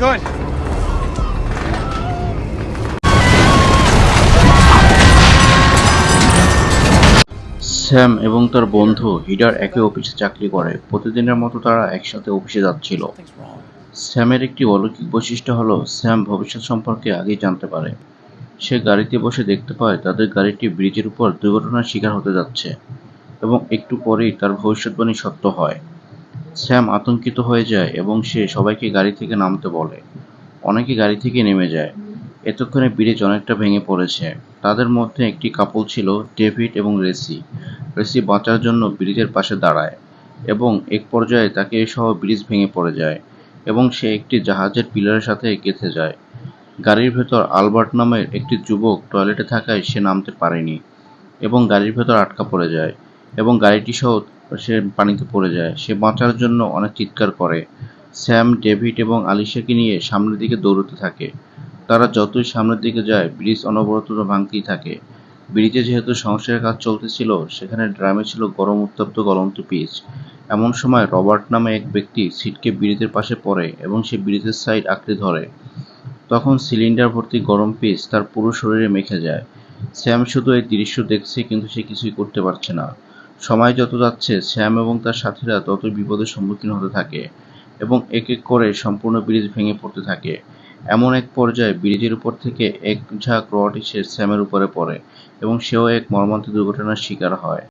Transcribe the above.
Good. Sam এবং তার বন্ধু হিডার একে অফিসে চাকরি করে। প্রতিদিনের মতো তারা একসাথে অফিসে যাচ্ছিল। স্যামের একটি অলৌকিক বৈশিষ্ট্য হল, স্যাম ভবিষ্যৎ সম্পর্কে আগেই জানতে পারে। সে গাড়িতে বসে দেখতে পায়, তাদের গাড়িটি ব্রিজের উপর দুর্ঘটনার শিকার হতে যাচ্ছে এবং একটু পরেই তার ভবিষ্যৎবাণী সত্য হয়। স্যাম আতঙ্কিত হয়ে যায় এবং সে সবাইকে গাড়ি থেকে নামতে বলে। অনেকে গাড়ি থেকে নেমে যায়। এতক্ষণে ব্রিজ অনেকটা ভেঙে পড়েছে। তাদের মধ্যে একটি কাপল ছিল, ডেভিড এবং রেসি। রেসি বাঁচার জন্য ব্রিজের পাশে দাঁড়ায় এবং এক পর্যায়ে তাকে সহ ব্রিজ ভেঙে পড়ে যায় এবং সে একটি জাহাজের পিলারের সাথে গেঁথে যায়। গাড়ির ভেতর আলবার্ট নামের একটি যুবক টয়লেটে থাকায় সে নামতে পারেনি এবং গাড়ির ভেতর আটকা পড়ে যায় এবং গাড়িটি সহ সে পানিতে পড়ে যায়। সে বাঁচার জন্য অনেক চিৎকার করে। স্যাম, ডেভিড এবং আলিশাকে নিয়ে সামনের দিকে দৌড়তে থাকে। তারা যতই সামনের দিকে যায়, ব্রিজ অনবরত ভাঙতেই থাকে। ব্রিজে যেহেতু সংস্কারের কাজ চলতেছিল, সেখানে ড্রামে ছিল গরম উত্তপ্ত গলন্ত পিচ। এমন সময় রবার্ট নামে এক ব্যক্তি সিটকে ব্রিজের পাশে পড়ে এবং সে ব্রিজের সাইড আঁকড়ে ধরে। তখন সিলিন্ডার ভর্তি গরম পিচ তার পুরো শরীরে মেখে যায়। স্যাম শুধু এই দৃশ্য দেখছে, কিন্তু সে কিছুই করতে পারছে না। সময় যত যাচ্ছে, শ্যাম এবং তার সাথীরা তত বিপদের সম্মুখীন হতে থাকে এবং এক এক করে সম্পূর্ণ ব্রিজ ভেঙে পড়তে থাকে। এমন এক পর্যায়ে ব্রিজের উপর থেকে এক ঝাঁক রড এসে শ্যামের উপরে পড়ে এবং সেও এক মর্মান্তিক দুর্ঘটনার শিকার হয়।